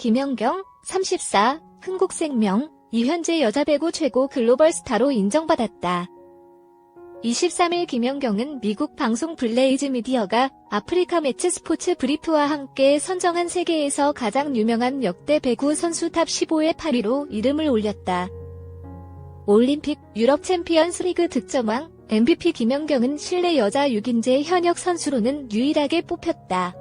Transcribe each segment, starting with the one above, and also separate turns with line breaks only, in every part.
김연경, 34, 흥국생명, 이현재 여자 배구 최고 글로벌 스타로 인정받았다. 23일 김연경은 미국 방송 블레이즈 미디어가 아프리카 매치 스포츠 브리프와 함께 선정한 세계에서 가장 유명한 역대 배구 선수 탑 15의 8위로 이름을 올렸다. 올림픽 유럽 챔피언스 리그 득점왕 MVP 김연경은 실내 여자 6인제 현역 선수로는 유일하게 뽑혔다.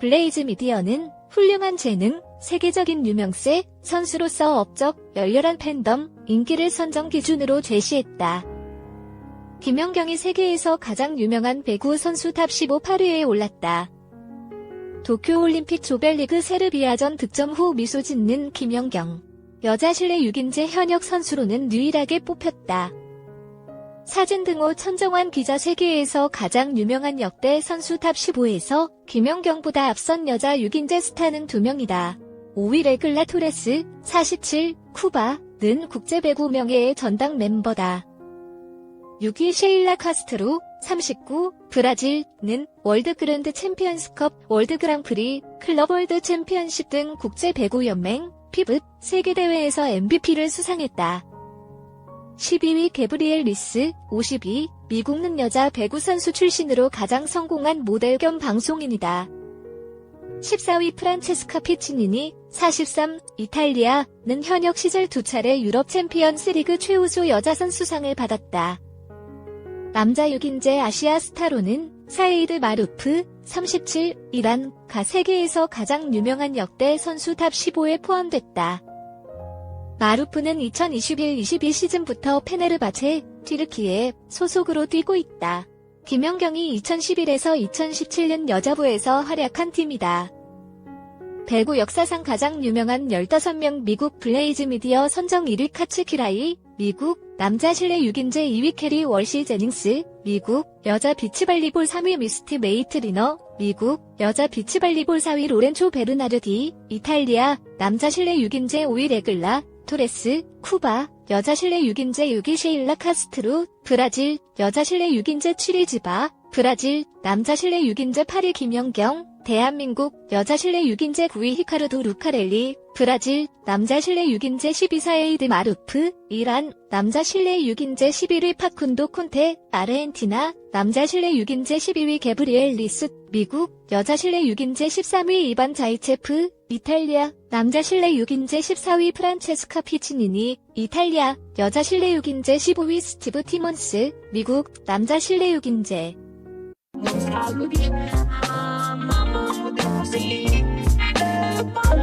블레이즈 미디어는 훌륭한 재능, 세계적인 유명세, 선수로서 업적, 열렬한 팬덤, 인기를 선정 기준으로 제시했다. 김연경이 세계에서 가장 유명한 배구 선수 탑 15 8위에 올랐다. 도쿄올림픽 조별리그 세르비아전 득점 후 미소 짓는 김연경. 여자 실내 6인제 현역 선수로는 유일하게 뽑혔다. 사진 등호 천정환 기자 세계에서 가장 유명한 역대 선수 탑 15에서 김연경보다 앞선 여자 6인제 스타는 2명이다. 5위 레글라 토레스, 47, 쿠바는 국제 배구 명예의 전당 멤버다. 6위 셰일라 카스트로, 39, 브라질는 월드 그랜드 챔피언스컵, 월드 그랑프리, 클럽 월드 챔피언십 등 국제 배구 연맹, 피브, 세계 대회에서 MVP를 수상했다. 12위 게브리엘 리스, 52, 미국는 여자 배구 선수 출신으로 가장 성공한 모델 겸 방송인이다. 14위 프란체스카 피치니니, 43, 이탈리아는 현역 시절 두 차례 유럽 챔피언스 리그 최우수 여자 선수상을 받았다. 남자 6인제 아시아 스타로는 사이드 마루프, 37, 이란, 가 세계에서 가장 유명한 역대 선수 탑 15에 포함됐다. 마루프는 2021-22 시즌부터 페네르바체, 튀르키예 소속으로 뛰고 있다. 김연경이 2011에서 2017년 여자부에서 활약한 팀이다. 배구 역사상 가장 유명한 15명 미국 블레이즈 미디어 선정 1위 카츠 키라이, 미국 남자 실내 6인제 2위 캐리 월시 제닝스, 미국 여자 비치발리볼 3위 미스티 메이트 리너, 미국 여자 비치발리볼 4위 로렌초 베르나르디, 이탈리아 남자 실내 6인제 5위 레글라, 토레스, 쿠바 여자 실내 6인제 6위 셰일라 카스트루, 브라질 여자 실내 6인제 7위 지바, 브라질 남자 실내 6인제 8위 김연경, 대한민국 여자 실내 6인제 9위 히카르도 루카렐리, 브라질 남자 실내 6인제 12사 에이드 마루프, 이란 남자 실내 6인제 11위 파쿤도 콘테, 아르헨티나 남자 실내 6인제 12위 게브리엘 리스, 미국 여자 실내 6인제 13위 이반 자이체프, 이탈리아 남자 실내 6인제 14위 프란체스카 피치니니, 이탈리아 여자 실내 6인제 15위 스티브 티몬스, 미국 남자 실내 6인제 what they see.